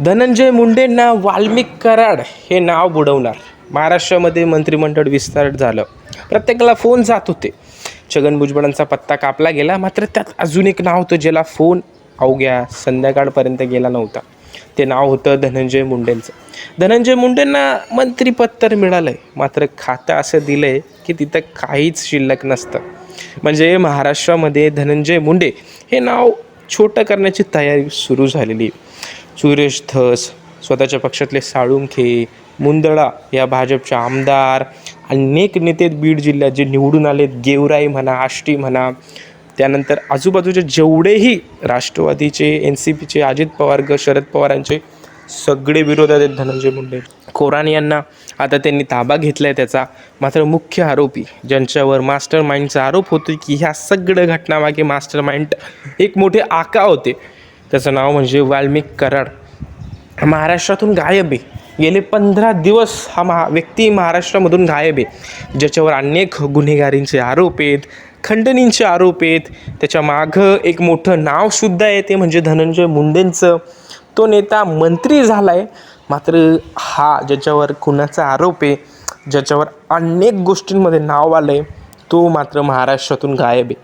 धनंजय मुंडेंना वाल्मिक कराड हे नाव बुडवणार. महाराष्ट्रामध्ये मंत्रिमंडळ विस्तार झालं. प्रत्येकाला फोन जात होते. छगन भुजबळांचा पत्ता कापला गेला मात्र त्यात अजून एक नाव होतं ज्याला फोन अवघ्या संध्याकाळपर्यंत गेला नव्हता. ते नाव होतं धनंजय मुंडेंचं. धनंजय मुंडेंना मंत्रिपद तर मिळालं आहे मात्र खातं असं दिलं आहे की तिथं काहीच शिल्लक नसतं. म्हणजे महाराष्ट्रामध्ये धनंजय मुंडे हे नाव छोटं करण्याची तयारी सुरू झालेली. आहे. सुरेश धस स्वतःच्या पक्षातले साळुंखे मुंदळा या भाजपचे आमदार अनेक नेते बीड जिल्ह्यात जे निवडून आलेत गेवराई म्हणा आष्टी म्हणा त्यानंतर आजूबाजूचे जेवढेही राष्ट्रवादीचे एन सी पीचे अजित पवार ग शरद पवारांचे सगळे विरोधात आहेत धनंजय मुंडे. कोरान यांना आता त्यांनी ताबा घेतला आहे त्याचा. मात्र मुख्य आरोपी ज्यांच्यावर मास्टर माइंडचा आरोप होतो की ह्या सगळ्या घटनामागे मास्टर माइंड एक मोठे आका होते. त्याचं नाव म्हणजे वाल्मिक कराड. महाराष्ट्रातून गायब आहे. गेले पंधरा दिवस हा महा व्यक्ती महाराष्ट्रामधून गायब आहे. ज्याच्यावर अनेक गुन्हेगारींचे आरोप आहेत खंडणींचे आरोप आहेत त्याच्या मागं एक मोठं नावसुद्धा आहे ते म्हणजे धनंजय मुंडेंचं. तो नेता मंत्री झाला आहे मात्र हा ज्याच्यावर खुनाचा आरोप आहे ज्याच्यावर अनेक गोष्टींमध्ये नाव आलं आहे तो मात्र महाराष्ट्रातून गायब आहे.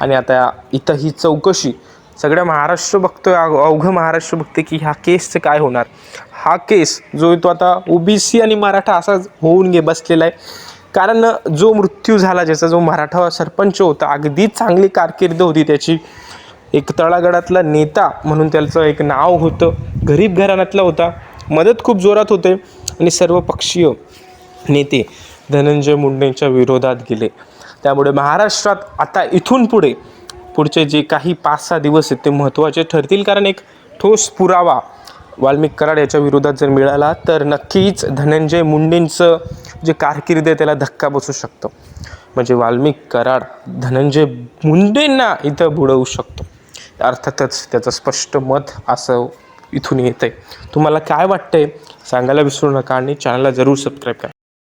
आणि आता इथं ही चौकशी सगळ्या महाराष्ट्र बघतोय अवघं महाराष्ट्र बघते की ह्या केसचं काय होणार? हा केस जो तो आता ओबीसी आणि मराठा असाच होऊन गे बसलेला आहे. कारण जो मृत्यू झाला ज्याचा जो मराठा सरपंच होता अगदी चांगली कारकीर्द होती त्याची. एक तळागडातला नेता म्हणून त्याचं एक नाव होतं गरीब घराण्यातला होता. मदत खूप जोरात होते आणि सर्व पक्षीय नेते धनंजय मुंडेंच्या विरोधात गेले. त्यामुळे महाराष्ट्रात आता इथून पुढे पुढचे जे काही पाच सहा दिवस आहेत ते महत्त्वाचे ठरतील. कारण एक ठोस पुरावा वाल्मिक कराड याच्या विरोधात जर मिळाला तर नक्कीच धनंजय मुंडेंचं जे कारकिर्द आहे त्याला धक्का बसू शकतो. म्हणजे वाल्मिक कराड धनंजय मुंडेंना इथं बुडवू शकतो. अर्थातच त्याचं स्पष्ट मत असं इथून येतं आहे तुम्हाला काय वाटतंय? सांगायला विसरू नका आणि चॅनलला जरूर सबस्क्राईब करा.